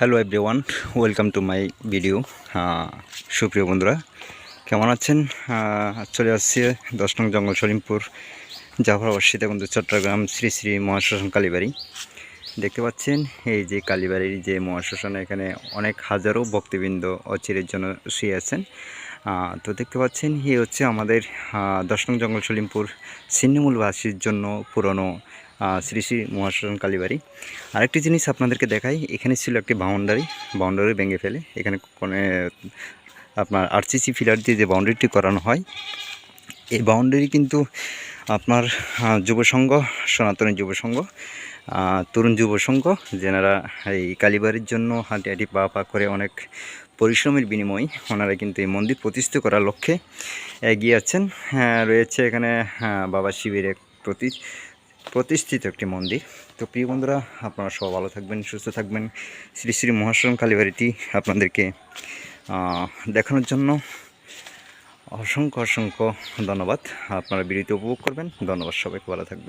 Hello everyone welcome to my video সুপ্রিয় বন্ধুরা, কেমন আছেন? চলে আসছি দশ নং জঙ্গল সলিমপুর জাফরাবাদ সীতাকুণ্ড চট্টগ্রাম, শ্রী শ্রী মহাশ্মশান কালীবাড়ি। দেখতে পাচ্ছেন, এই যে কালীবাড়ির যে মহাশ্মশান, এখানে অনেক হাজারো ভক্তবৃন্দ অচিরের জন্য শুয়ে আছেন। তো দেখতে পাচ্ছেন, এই হচ্ছে আমাদের দশ নং জঙ্গল সলিমপুর ছিন্নমূলবাসীর জন্য পুরনো শ্রী শ্রী মহাশন কালীবাড়ি। আরেকটি জিনিস আপনাদেরকে দেখাই, এখানে ছিল একটি বাউন্ডারি বাউন্ডারি ভেঙে ফেলে। এখানে আপনার আরসিসি ফিলার দিয়ে যে বাউন্ডারিটি করানো হয়, এই বাউন্ডারি কিন্তু আপনার যুবসংঘ যুব সংঘ সনাতনী যুব সংঘ আহ, তরুণ যুবসংঘ যেনারা এই কালীবাড়ির জন্য হাঁটি হাঁটি পা পা করে অনেক পরিশ্রমের বিনিময়ে ওনারা কিন্তু এই মন্দির প্রতিষ্ঠিত করার লক্ষ্যে এগিয়ে আছেন। হ্যাঁ, রয়েছে এখানে হ্যাঁ, বাবা শিবের এক প্রতি প্রতিষ্ঠিত একটি মন্দির। তো প্রিয় বন্ধুরা আপনারা সব ভালো থাকবেন সুস্থ থাকবেন। শ্রী শ্রী মহাশ্রম কালীবাড়িটি আপনাদেরকে দেখানোর জন্য অসংখ্য অসংখ্য ধন্যবাদ। আপনারা বিরতি উপভোগ করবেন। ধন্যবাদ সবাইকে ভালো থাকবেন।